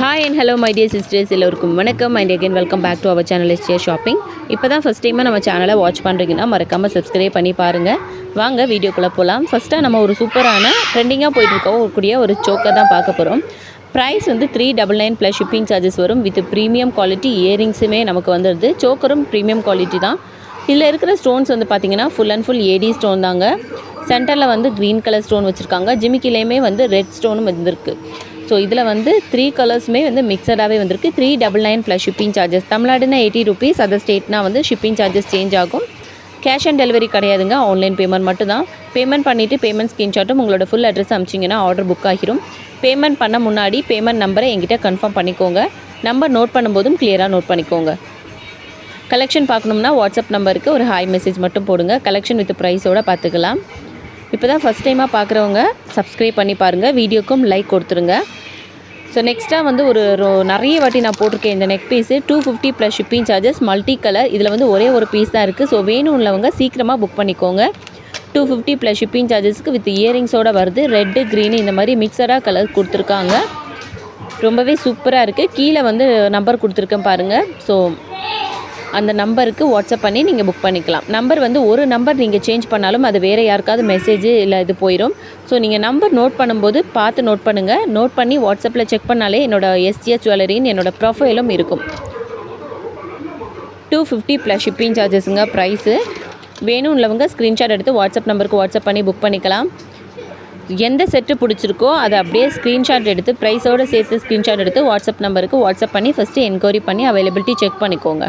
Hi and hello my dear sisters எல்லோருக்கும் வணக்கம். And again welcome back to our channel எஸ்டியர் shopping இப்போ தான் first டைமாக நம்ம சேனலை வாட்ச் பண்ணுறீங்கன்னா மறக்காமல் சப்ஸ்கிரைப் பண்ணி பாருங்கள் வாங்க வீடியோக்குள்ளே போகலாம் ஃபஸ்ட்டாக நம்ம ஒரு சூப்பரான ட்ரெண்டிங்காக போயிட்டு இருக்கக்கூடிய ஒரு சோக்கர் தான் பார்க்க போகிறோம் ப்ரைஸ் வந்து three double nine plus shipping charges வரும். வித் ப்ரீமியம் குவாலிட்டி இயரிங்ஸுமே நமக்கு வந்துடுது சோக்கரும் ப்ரீமியம் குவாலிட்டி தான். இதில் இருக்கிற ஸ்டோன்ஸ் வந்து பார்த்திங்கன்னா full and full AD stone தாங்க. சென்டரில் வந்து க்ரீன் கலர் ஸ்டோன் வச்சுருக்காங்க. ஜிமிக்கிலேயுமே வந்து ரெட் ஸ்டோனும் வந்திருக்கு ஸோ இதில் வந்து த்ரீ கலர்ஸுமே வந்து மிக்சடாகவே வந்திருக்கு. Three double nine plus shipping charges தமிழ்நாடுனா eighty rupees other ஸ்டேட்னா வந்து ஷிப்பிங் சார்ஜஸ் சேஞ்ச் ஆகும். கேஷ் ஆன் டெலிவரி கிடையாதுங்க. ஆன்லைன் பேமெண்ட் மட்டும் தான் பேமெண்ட் பண்ணிவிட்டு பேமெண்ட் ஸ்கிரீன்ஷாட்டும் உங்களோட ஃபுல் அட்ரஸ் அமிச்சிங்கன்னா ஆர்டர் புக் ஆகிரும். பேமெண்ட் பண்ண முன்னாடி பேமெண்ட் நம்பரை எங்கிட்ட கன்ஃபார்ம் பண்ணிக்கோங்க. நம்பர் நோட் பண்ணும்போதும் கிளியராக நோட் பண்ணிக்கோங்க. கலெக்ஷன் பார்க்கணும்னா வாட்ஸ்அப் நம்பருக்கு ஒரு ஹாய் மெசேஜ் மட்டும் போடுங்க. கலெக்ஷன் வித் ப்ரைஸோடு பார்த்துக்கலாம். இப்போ தான் ஃபஸ்ட் டைமாக பார்க்குறவங்க சப்ஸ்கிரைப் பண்ணி பாருங்கள் வீடியோக்கும் லைக் கொடுத்துருங்க. ஸோ நெக்ஸ்ட்டாக வந்து ஒரு ரொ- நிறைய வாட்டி நான் போட்டிருக்கேன் இந்த neck piece two fifty plus shipping charges multi colour இதில் வந்து ஒரே ஒரு பீஸ் தான் இருக்குது ஸோ வேணும் உள்ளவங்க சீக்கிரமாக புக் பண்ணிக்கோங்க டூ ஃபிஃப்டி ப்ளஸ் ஷிப்பிங் சார்ஜஸ்க்கு வித் இயரிங்ஸோடு வருது. ரெட்டு க்ரீனு இந்த மாதிரி மிக்சடாக கலர் கொடுத்துருக்காங்க. ரொம்பவே சூப்பராக இருக்குது கீழே வந்து நம்பர் கொடுத்துருக்கேன் பாருங்கள் ஸோ அந்த நம்பருக்கு வாட்ஸ்அப் பண்ணி நீங்கள் புக் பண்ணிக்கலாம். நம்பர் வந்து ஒரு நம்பர் நீங்கள் சேஞ்ச் பண்ணாலும் அது வேறு யாருக்காவது மெசேஜ் இல்லை இது போயிடும் ஸோ நீங்கள் நம்பர் நோட் பண்ணும்போது பார்த்து நோட் பண்ணுங்கள் நோட் பண்ணி வாட்ஸ்அப்பில் செக் பண்ணாலே என்னோட எஸ்ஜிஎஸ் ஜுவல்லரின்னு என்னோட ப்ரொஃபைலும் இருக்கும். டூ ஃபிஃப்டி ப்ளஸ் ஷிப்பிங் சார்ஜஸுங்க ப்ரைஸு வேணும் உள்ளவங்க ஸ்க்ரீன்ஷாட் எடுத்து வாட்ஸ்அப் நம்பருக்கு வாட்ஸ்அப் பண்ணி புக் பண்ணிக்கலாம். எந்த செட்டு பிடிச்சிருக்கோ அதை அப்படியே ஸ்க்ரீன்ஷாட் எடுத்து ப்ரைஸோடு சேர்த்து ஸ்க்ரீன்ஷாட் எடுத்து வாட்ஸ்அப் நம்பருக்கு வாட்ஸ்அப் பண்ணி ஃபஸ்ட்டு என்கொயரி பண்ணி அவைலபிலிட்டி செக் பண்ணிக்கோங்க.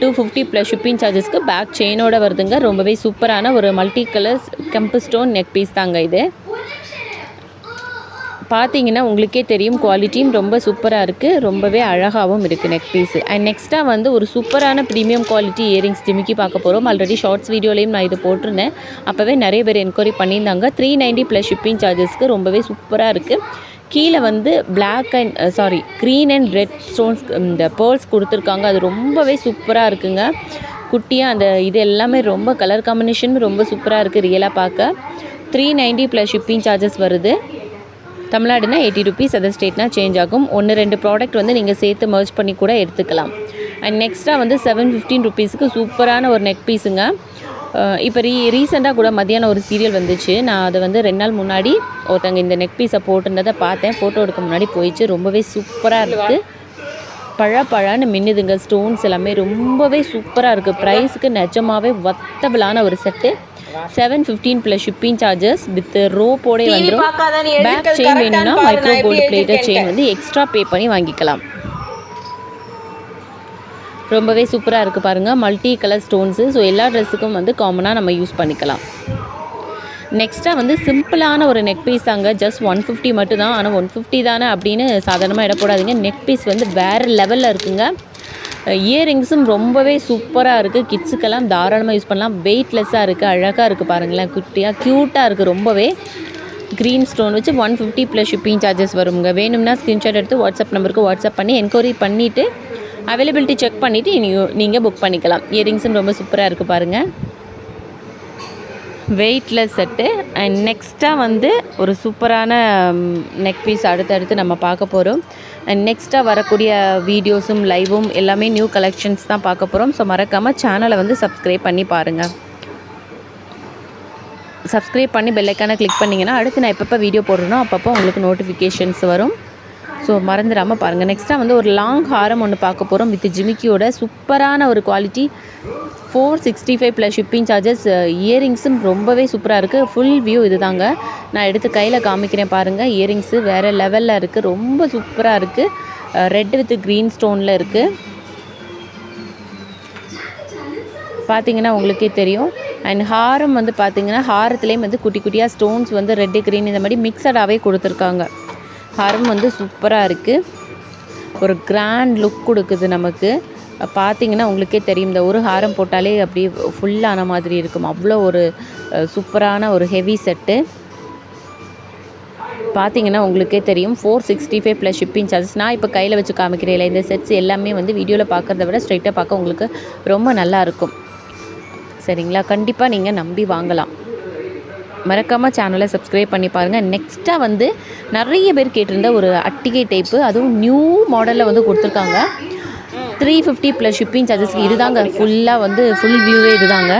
டூ ஃபிஃப்டி ப்ளஸ் ஷிப்பிங் சார்ஜஸ்க்கு பேக் செயினோட வருதுங்க. ரொம்பவே சூப்பரான ஒரு மல்டி கலர்ஸ் கெம்பு ஸ்டோன் நெக் பீஸ் தாங்க இது. பார்த்தீங்கன்னா உங்களுக்கே தெரியும் குவாலிட்டியும் ரொம்ப சூப்பராக இருக்குது ரொம்பவே அழகாகவும் இருக்குது நெக் பீஸு அண்ட் நெக்ஸ்ட்டாக வந்து ஒரு சூப்பரான ப்ரீமியம் குவாலிட்டி இயரிங்ஸ் ஜிமிக்கி பார்க்க போகிறோம் ஆல்ரெடி ஷார்ட்ஸ் வீடியோலையும் நான் இது போட்டிருந்தேன். அப்போவே நிறைய பேர் என்கொயரி பண்ணியிருந்தாங்க. த்ரீ நைன்ட்டி ப்ளஸ் ஷிப்பிங் சார்ஜஸ்க்கு ரொம்பவே சூப்பராக இருக்குது கீழே வந்து black and sorry green and red stones இந்த பேர்ல்ஸ் கொடுத்துருக்காங்க. அது ரொம்பவே சூப்பராக இருக்குங்க. குட்டியாக அந்த இது எல்லாமே ரொம்ப கலர் காம்பினேஷன் ரொம்ப சூப்பராக இருக்குது ரியலாக பார்க்க. Three ninety plus shipping charges வருது. தமிழ்நாடுனா எயிட்டி ருபீஸ் அதர் ஸ்டேட்னா சேஞ்ச் ஆகும். ஒன்று ரெண்டு ப்ராடக்ட் வந்து நீங்கள் சேர்த்து மர்ச் பண்ணி கூட எடுத்துக்கலாம். அண்ட் நெக்ஸ்ட்டாக வந்து செவன் ஃபிஃப்டீன் ருபீஸுக்கு சூப்பரான ஒரு நெக் பீஸுங்க இப்போ ரீ ரீசெண்டாக கூட மத்தியானம் ஒரு சீரியல் வந்துச்சு. நான் அதை வந்து ரெண்டு நாள் முன்னாடி ஒருத்தங்க இந்த நெக் பீஸை போட்டுருந்ததை பார்த்தேன். ஃபோட்டோ எடுக்க முன்னாடி போயிடுச்சு. ரொம்பவே சூப்பராக இருக்குது பழ பழன்னு மின்னுதுங்க. ஸ்டோன்ஸ் எல்லாமே ரொம்பவே சூப்பராக இருக்குது ப்ரைஸுக்கு நிஜமாவே வத்தபிளான ஒரு set seven fifteen plus shipping charges with ரோப்போடே வந்துடும் பேக் செயின் வேணும்னா மைக்ரோ கோல்டு பிளேட்டட் செயின் வந்து எக்ஸ்ட்ரா பே பண்ணி வாங்கிக்கலாம். ரொம்பவே சூப்பராக இருக்குது பாருங்கள் மல்டி கலர் ஸ்டோன்ஸு ஸோ எல்லா ட்ரெஸ்ஸுக்கும் வந்து காமனாக நம்ம யூஸ் பண்ணிக்கலாம். நெக்ஸ்ட்டாக வந்து சிம்பிளான ஒரு நெக் பீஸ் தாங்க. ஜஸ்ட் ஒன் ஃபிஃப்டி மட்டும் தான் ஆனால் ஒன் ஃபிஃப்டி தானே அப்படின்னு சாதாரணமாக இடப்படாதீங்க நெக் பீஸ் வந்து வேறு லெவலில் இருக்குங்க. இயரிங்ஸும் ரொம்பவே சூப்பராக இருக்குது கிட்ஸுக்கெல்லாம் தாராளமாக யூஸ் பண்ணலாம். வெயிட்லெஸ்ஸாக இருக்குது அழகாக இருக்குது பாருங்களேன். குட்டியாக க்யூட்டாக இருக்குது ரொம்பவே. க்ரீன் ஸ்டோன் வச்சு one fifty plus shipping charges வருங்க. வேணும்னா ஸ்க்ரீன்ஷாட் எடுத்து வாட்ஸ்அப் நம்பருக்கு வாட்ஸ்அப் பண்ணி என்கொயரி பண்ணிவிட்டு அவைலபிலிட்டி செக் பண்ணிவிட்டு நீங்கள் நீங்கள் புக் பண்ணிக்கலாம். இயரிங்ஸும் ரொம்ப சூப்பராக இருக்குது பாருங்கள் வெயிட்லெஸ் செட்டு அண்ட் நெக்ஸ்ட்டாக வந்து ஒரு சூப்பரான நெக் பீஸ் அடுத்தடுத்து நம்ம பார்க்க போகிறோம் அண்ட் நெக்ஸ்ட்டாக வரக்கூடிய வீடியோஸும் லைவும் எல்லாமே நியூ கலெக்ஷன்ஸ் தான் பார்க்க போகிறோம் ஸோ மறக்காமல் சேனலை வந்து சப்ஸ்கிரைப் பண்ணி பாருங்கள் சப்ஸ்கிரைப் பண்ணி பெல்லைக்கான கிளிக் பண்ணிங்கன்னா அடுத்து நான் எப்பப்போ வீடியோ போடுறேனோ அப்பப்போ உங்களுக்கு நோட்டிஃபிகேஷன்ஸ் வரும். ஸோ மறந்துடாமல் பாருங்கள் நெக்ஸ்ட்டாக வந்து ஒரு லாங் ஹாரம் ஒன்று பார்க்க போகிறோம் வித் ஜிமிக்கியோட சூப்பரான ஒரு quality four sixty five plus shipping charges இயரிங்ஸும் ரொம்பவே சூப்பராக இருக்குது ஃபுல் வியூ இது தாங்க நான் எடுத்து கையில் காமிக்கிறேன் பாருங்கள் இயரிங்ஸு வேறு லெவலில் இருக்குது ரொம்ப சூப்பராக இருக்குது ரெட் வித் க்ரீன் ஸ்டோனில் இருக்குது பார்த்தீங்கன்னா உங்களுக்கே தெரியும். அண்ட் ஹாரம் வந்து பார்த்தீங்கன்னா ஹாரத்துலேயும் வந்து குட்டி குட்டியாக ஸ்டோன்ஸ் வந்து ரெட்டு க்ரீன் இந்த மாதிரி மிக்சடாகவே கொடுத்துருக்காங்க. ஹாரம் வந்து சூப்பராக இருக்குது ஒரு கிராண்ட் லுக் கொடுக்குது நமக்கு. பார்த்தீங்கன்னா உங்களுக்கே தெரியும் இந்த ஒரு ஹாரம் போட்டாலே அப்படியே ஃபுல்லான மாதிரி இருக்கும். அவ்வளோ ஒரு சூப்பரான ஒரு ஹெவி செட்டு பார்த்தீங்கன்னா உங்களுக்கே தெரியும் four sixty five plus shipping charges நான் இப்போ கையில் வச்சு காமிக்கிறேன் இந்த செட்ஸ் எல்லாமே வந்து வீடியோவில் பார்க்குறத விட ஸ்ட்ரைட்டாக பார்க்க உங்களுக்கு ரொம்ப நல்லாயிருக்கும் சரிங்களா? கண்டிப்பாக நீங்கள் நம்பி வாங்கலாம். மறக்காமல் சேனலை சப்ஸ்கிரைப் பண்ணி பாருங்கள் நெக்ஸ்ட்டாக வந்து நிறைய பேர் கேட்டிருந்த ஒரு அட்டிகை டைப்பு அதுவும் நியூ மாடலில் வந்து கொடுத்துருக்காங்க. த்ரீ ஃபிஃப்டி ப்ளஸ் ஷிப்பிங் சார்ஜஸ்க்கு இதுதாங்க ஃபுல்லாக வந்து ஃபுல் வியூவே இதுதாங்க.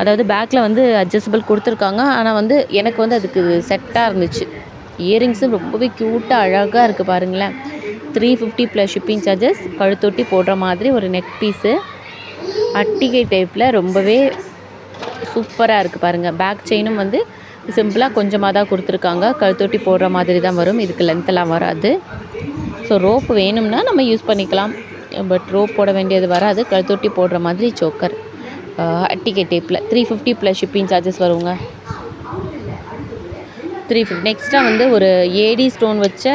அதாவது பேக்கில் வந்து அட்ஜஸ்டபிள் கொடுத்துருக்காங்க. ஆனால் வந்து எனக்கு வந்து அதுக்கு செட்டாக இருந்துச்சு. இயரிங்ஸும் ரொம்பவே க்யூட்டாக அழகாக இருக்குது பாருங்களேன். Three fifty plus shipping charges கழுத்தொட்டி போடுற மாதிரி ஒரு நெக் பீஸு அட்டிகை டைப்பில் ரொம்பவே சூப்பராக இருக்குது பாருங்கள் பேக் செயினும் வந்து சிம்பிளாக கொஞ்சமாக தான் கொடுத்துருக்காங்க. கழுத்தொட்டி போடுற மாதிரி தான் வரும். இதுக்கு லென்த்தெல்லாம் வராது. ஸோ ரோப் வேணும்னா நம்ம யூஸ் பண்ணிக்கலாம். பட் ரோப் போட வேண்டியது வராது. கழுத்தொட்டி போடுற மாதிரி சோக்கர் அட்டிகை டேப்பில் three fifty plus shipping charges வருங்க. த்ரீ ஃபிஃப்டி நெக்ஸ்ட்டாக வந்து ஒரு ஏடி ஸ்டோன் வச்ச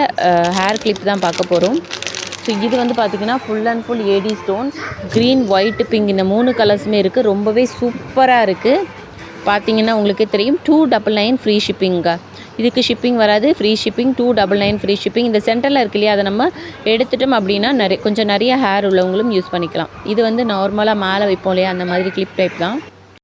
ஹேர் கிளிப் தான் பார்க்க போகிறோம் ஸோ இது வந்து பார்த்திங்கன்னா full and full AD stone green white pink இந்த மூணு கலர்ஸுமே இருக்குது ரொம்பவே சூப்பராக இருக்குது பார்த்தீங்கன்னா உங்களுக்கே தெரியும். Two double nine free shipping இதுக்கு ஷிப்பிங் வராது. Free shipping two double nine free shipping இந்த சென்டரில் இருக்கு இல்லையா அதை நம்ம எடுத்துட்டோம் அப்படின்னா நிறைய கொஞ்சம் நிறைய ஹேர் உள்ளவங்களும் யூஸ் பண்ணிக்கலாம். இது வந்து நார்மலாக மேலே வைப்போம் இல்லையா அந்த மாதிரி கிளிப் டைப் தான்.